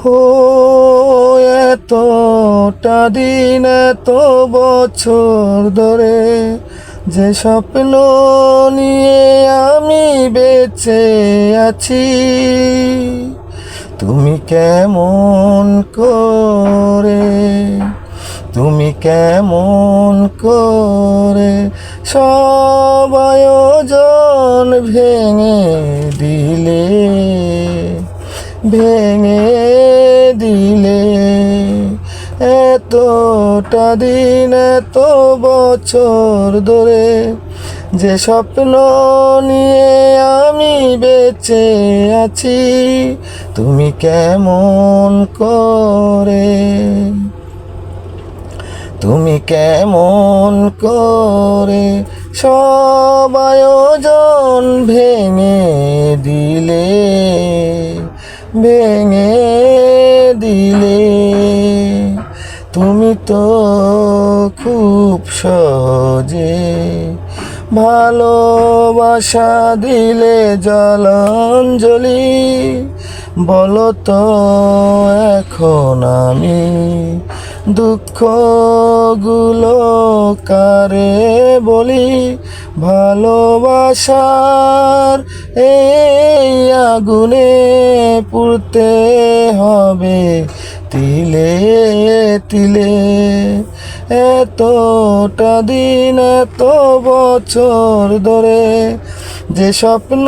হো এতটা দিন, এত বছর ধরে যে স্বপ্ন নিয়ে আমি বেঁচে আছি। তুমি কেমন করে, তুমি কেমন করে সব ভেঙে দিলে, ভেঙে দিলে, এতটা দিন, এত বছর ধরে যে স্বপ্ন নিয়ে আমি বেঁচে আছি, তুমি কেমন করে? তুমি কেমন করে? সব আয়োজন ভেঙে দিলে, ভেঙে দিলে তুমি তো খুব সহজে ভালোবাসা দিলে জলাঞ্জলি। বলো তো এখন আমি দুঃখগুলো কারে বলি? ভালোবাসার এই আগুনে পুড়তে হবে। তিলে তিলে, এতটা দিন, এত বছর ধরে যে স্বপ্ন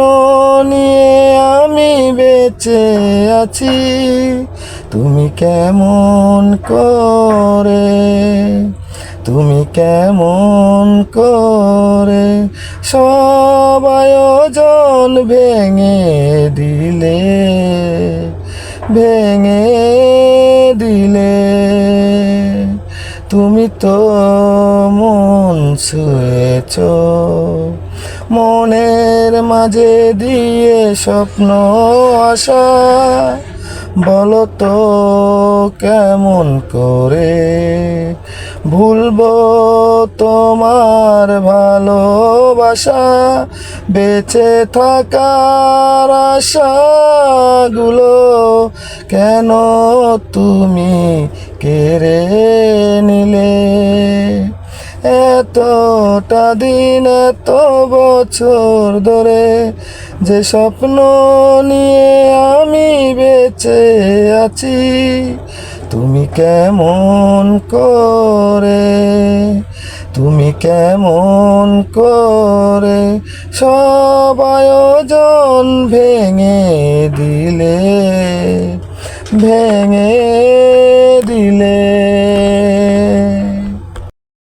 নিয়ে আমি বেঁচে আছি, তুমি কেমন করে তুমি কেমন করে সব আয়োজন ভেঙে দিলে ভেঙে দিলে। তুমি তো মন ছুঁয়েছ, মনের মাঝে দিয়ে স্বপ্ন আশা। বলো তো কেমন করে ভুলবো তোমার ভালোবাসা, বেঁচে থাকার আশাগুলো কেন তুমি কেড়ে নিলে? এতটা দিন, এত বছর ধরে যে স্বপ্ন নিয়ে আমি বেঁচে আছি তুমি কেমন করে? তুমি কেমন করে? সব আয়োজন ভেঙে দিলে ভেঙে